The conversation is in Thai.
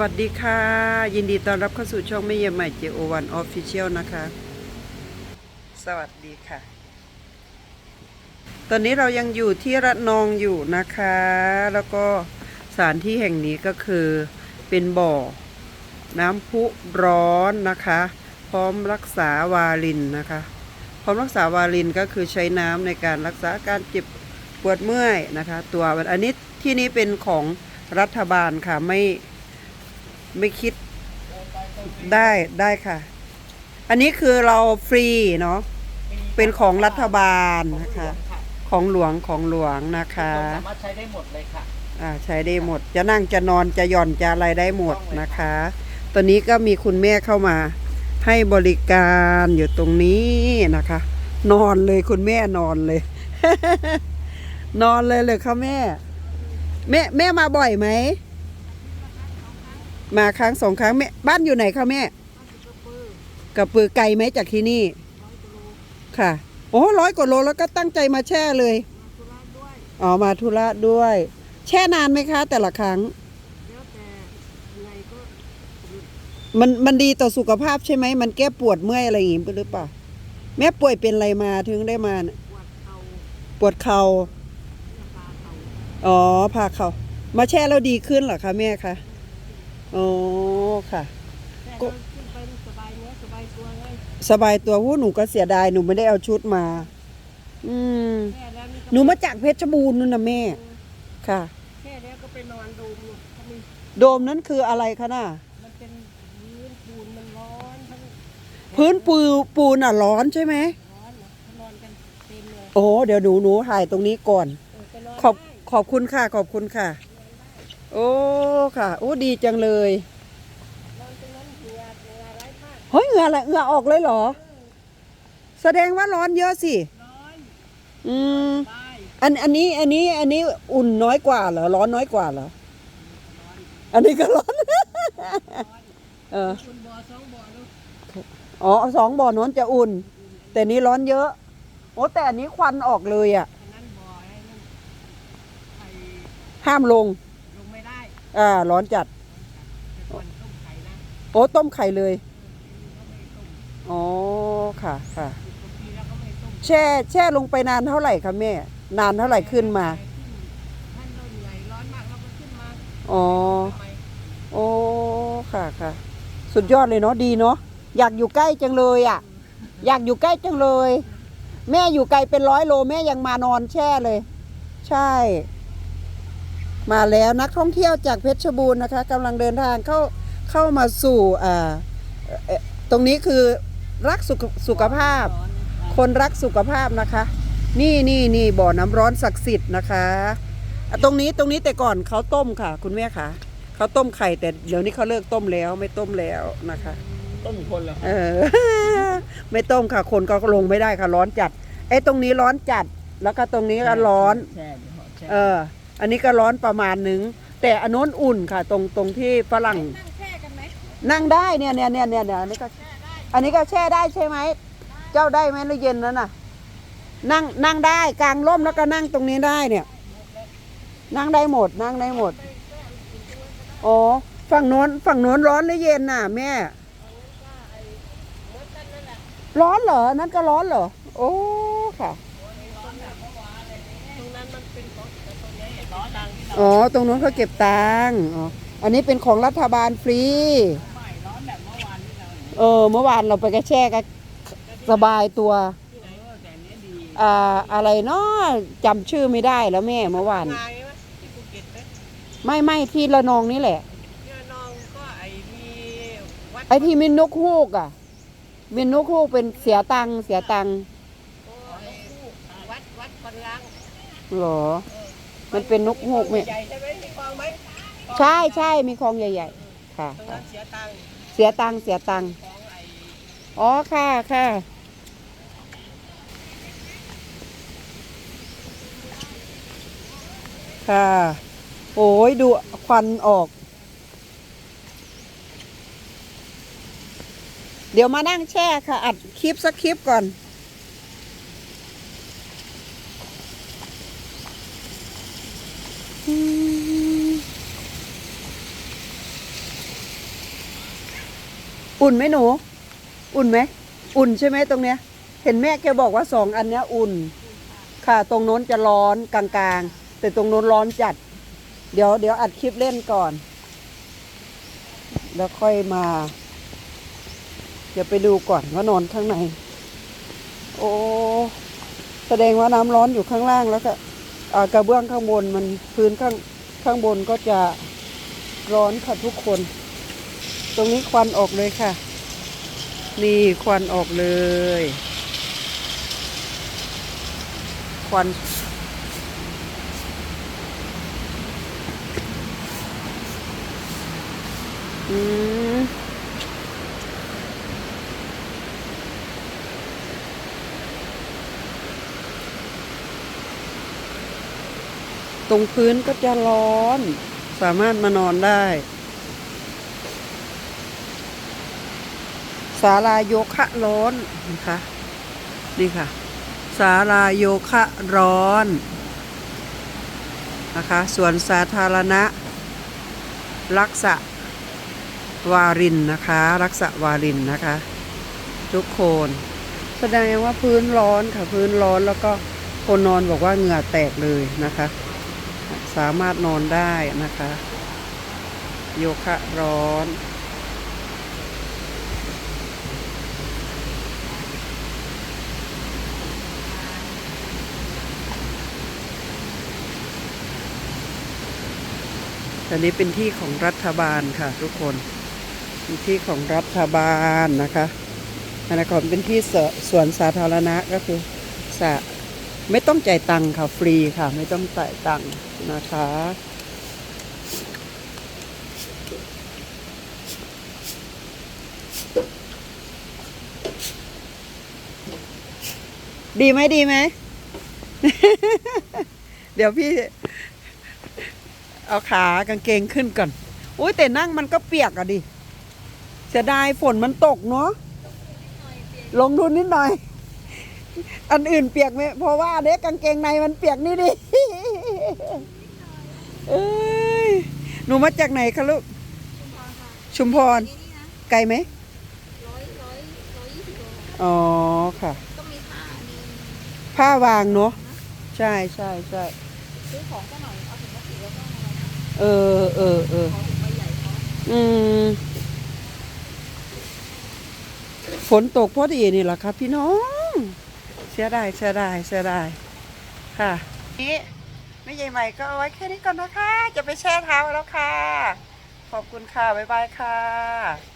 วัสดีค่ะ ยินดีต้อนรับเข้าสู่ช่องไม่เยี่ยมใหม่ JO1 Official นะคะ สวัสดีค่ะ ตอนนี้เรายังอยู่ที่ระนองอยู่นะคะ แล้วก็สถานที่แห่งนี้ก็คือเป็นบ่อ น้ำพุร้อนนะคะ พร้อมรักษาวาลินนะคะ พร้อมรักษาวาลินก็คือใช้น้ำในการรักษาการเจ็บปวดเมื่อยนะคะ ตัวอันนี้ที่นี้เป็นของรัฐบาลค่ะไม่ ไม่คิดได้ได้ค่ะ อันนี้คือเราฟรีเนาะเป็นของรัฐบาลนะคะ ของหลวงของหลวงนะคะสามารถใช้ได้หมดเลยค่ะอ่าใช้ได้หมด จะนั่งจะนอนจะหย่อนจะอะไรได้หมดนะคะตอนนี้ก็มีคุณแม่เข้ามา ให้บริการอยู่ตรงนี้นะคะ นอนเลยคุณแม่นอนเลย นอนเลยเลยค่ะแม่ แม่แม่มาบ่อยไหม มาครั้งสองครั้งแม่บ้านอยู่ไหนคะแม่กระปือไกลไหมจากที่นี่ค่ะ โอ้ร้อยกว่าโลแล้วก็ตั้งใจมาแช่เลยอ๋อมาธุระด้วย แช่นานไหมคะ แต่ละครั้งมันมันดีต่อสุขภาพใช่ไหมมันแก้ปวดเมื่อยอะไรอย่างงี้หรือเปล่าแม่ป่วยเป็นอะไรมาถึงได้มาน่ะปวดเข่าอ๋อพาเข่ามาแช่แล้วดีขึ้นเหรอคะแม่คะ อ๋อค่ะก็ขึ้นไปมันสบายเนื้อสบายตัวไงสบายตัวผู้หนูก็เสียดายหนูไม่ได้เอาชุดมา อืมแค่แล้วนี่ก็หนูมาจากเพชรบูรณ์นู่นนะแม่ ค่ะ แค่แล้วก็ไปนอนดูมอยู่เขามีโดมนั้นคืออะไรคะน่ะ มันเป็นพื้นปูนมันร้อนทั้งพื้นปูปูนอะร้อนใช่ไหมร้อนนะนอนกันเต็มเลยโอ้เดี๋ยวหนูหนูถ่ายตรงนี้ก่อน เออไปนอนขอบได้ขอบคุณค่ะ ขอบคุณค่ะ โอ้ ค่ะ โอ้ดีจังเลยนอนตรงนั้นเหงื่อเหงื่อไหลมากเฮ้ยเหงื่ออะไรเหงื่อออกเลยเหรอ แสดงว่าร้อนเยอะสิร้อนอืมตายอันอันนี้อันนี้อันนี้อุ่นน้อยกว่าเหรอร้อนน้อยกว่าเหรออันนี้ก็ร้อนเออคุณบ่อสองบ่อลูกอ๋อสองบ่อโน้นจะอุ่น แต่นี้ร้อนเยอะ โอ้แต่อันนี้ควันออกเลยอะอันนั้นบ่อไอ้นั่นไข่ห้ามลงลงไม่ได้ อ่าร้อนจัด โอ้ต้มไข่เลย อ๋อ ค่ะค่ะ แช่แช่ลงไปนานเท่าไหร่คะแม่ นานเท่าไหร่ขึ้นมาอ๋ออ๋อ โอ้ ค่ะค่ะ สุดยอดเลยเนาะดีเนาะ อยากอยู่ใกล้จังเลยอะ อยากอยู่ใกล้จังเลย แม่อยู่ไกลเป็นร้อยโลแม่ยังมานอนแช่เลย ใช่ มาแล้วนักท่องเที่ยวจากเพชรบูรณ์นะคะกำลังเดินทางเข้าเข้ามาสู่อ่าเอ่อตรงนี้คือรักสุขสุขภาพ คนรักสุขภาพนะคะ นี่นี่นี่บ่อน้ำร้อนศักดิ์สิทธิ์นะคะอะตรงนี้ตรงนี้แต่ก่อนเขาต้มค่ะ คุณแม่ค่ะเขาต้มไข่แต่เดี๋ยวนี้เขาเลิกต้มแล้วไม่ต้มแล้วนะคะ ต้นคนเหรอเออ ไม่ต้มค่ะ คนก็ลงไม่ได้ค่ะ ร้อนจัดไอ้ตรงนี้ร้อนจัด แล้วก็ตรงนี้ก็ร้อนแช่ดิเหรอแช่เอ ออันนี้ก็ร้อนประมาณนึง แต่อันโน้นอุ่นค่ะ ตรงตรงที่ฝรั่ง นั่งแช่กันไหมนั่งได้เนี่ยเนี่ยเนี่ยเนี่ยเนี่ยอันนี้ก็อันนี้ก็แช่ได้ใช่ไหม เจ้าได้ไหมหรือเย็นนั้นน่ะ นั่งนั่งได้กลางร่มแล้วก็นั่งตรงนี้ได้เนี่ย นั่งได้หมด นั่งได้หมด อ๋อ ฝั่งโน้นฝั่งโน้นร้อนหรือเย็นน่ะ แม่ ร้อนเหรอ นั่นก็ร้อนเหรอ โอ้ ค่ะ ตรงนั้นมันเป็นของแต่ตรงนี้ร้ อนดังที่เราอ๋อ ตรงนู้นเขาเก็บตังค์อ๋อ อันนี้เป็นของรัฐบาลฟรีไม่ร้อนแบบเมื่อวานที่เราเออ เมื่อวานเราไปกระแช่ก็สบายตัวที่ไหนก็แต่เนี้ยดีอ่า อะไรเนาะจำชื่อไม่ได้แล้วแม่เมื่อวานงายไหมที่ภูเก็ตไหมไม่ไม่ที่ระนองนี่แหละ ที่ระนองก็ไอ้มีวัดไอ้ที่มีนกฮูกอะมีนกฮูกเป็นเสียตังค์เสียตังค์โอ้ไอ้วัดวัดคนล้างเหรอ มันเป็นนกฮูกไหมใหญ่ใช่ไหมมีคลองไหมใช่ใช่มีคลองใหญ่ ๆ ค่ะ ตรงค่ะนั้นเสียตังค์เสียตังค์เสียตังค์ของไอ้อ๋อค่ะค่ะค่ะ โอ้ยดูควันออก เดี๋ยวมานั่งแช่ค่ะ อัดคลิปสักคลิปก่อน อุ่นไหมหนู อุ่นไหม อุ่นใช่ไหมตรงเนี้ย เห็นแม่แกบอกว่าสองอันเนี้ยอุ่น ค่ะ ตรงโน้นจะร้อนกลางๆ แต่ตรงโน้นร้อนจัด เดี๋ยวเดี๋ยวอัดคลิปเล่นก่อน แล้วค่อยมา เดี๋ยวไปดูก่อนว่านอนข้างใน โอ้แสดงว่าน้ำร้อนอยู่ข้างล่างแล้วก็กระเบื้องข้างบนมันพื้นข้างข้างบนก็จะร้อนค่ะทุกคน ตรงนี้ควันออกเลยค่ะ นี่ควันออกเลย ควัน อืมตรงพื้นก็จะร้อน สามารถมานอนได้ ศาลาโยคะร้อนนะคะนี่ค่ะศาลาโยคะร้อนนะคะสวนสาธารณะรักษาวารินนะคะรักษาวารินนะคะ ทุกคนแสดงว่าพื้นร้อนค่ะพื้นร้อนแล้วก็คนนอนบอกว่าเหงื่อแตกเลยนะคะ สามารถนอนได้นะคะ โยคะร้อน อันนี้เป็นที่ของรัฐบาลค่ะ ทุกคนเป็นที่ของรัฐบาลนะคะอันนั้นก่อนเป็นที่สวนสาธารณะก็คือสะไม่ต้องจ่ายตังค์ค่ะฟรีค่ะ ไม่ต้องจ่ายตังค์นะคะดีไหมดีไหม เดี๋ยวพี่ เอาขากางเกงขึ้นก่อนอุ้ยแต่นั่งมันก็เปียกอะดิเสียดายฝนมันตกเนาะลงทุนนิดหน่อย อันอื่นเปียกไหมเพราะว่าเด็กกางเกงในมันเปียกนี่ดิเอ้ยหนูมาจากไหนคะลูกชุมพร ไกลไหมร้อยร้อยร้อยยี่สิบโลอ๋อค่ะก็มีผ้ามีผ้าวางเนาะใช่ใช่ใช่ซื้อของก็หน่อย เออเออเอออืมฝนตกพอดีนี่แหละครับพี่น้อง เสียดายเสียดายเสียดายค่ะนี่ไม่ใหญ่ใหม่ก็เอาไว้แค่นี้ก่อนนะคะ จะไปแช่เท้าแล้วค่ะ ขอบคุณค่ะ บ๊ายบายค่ะ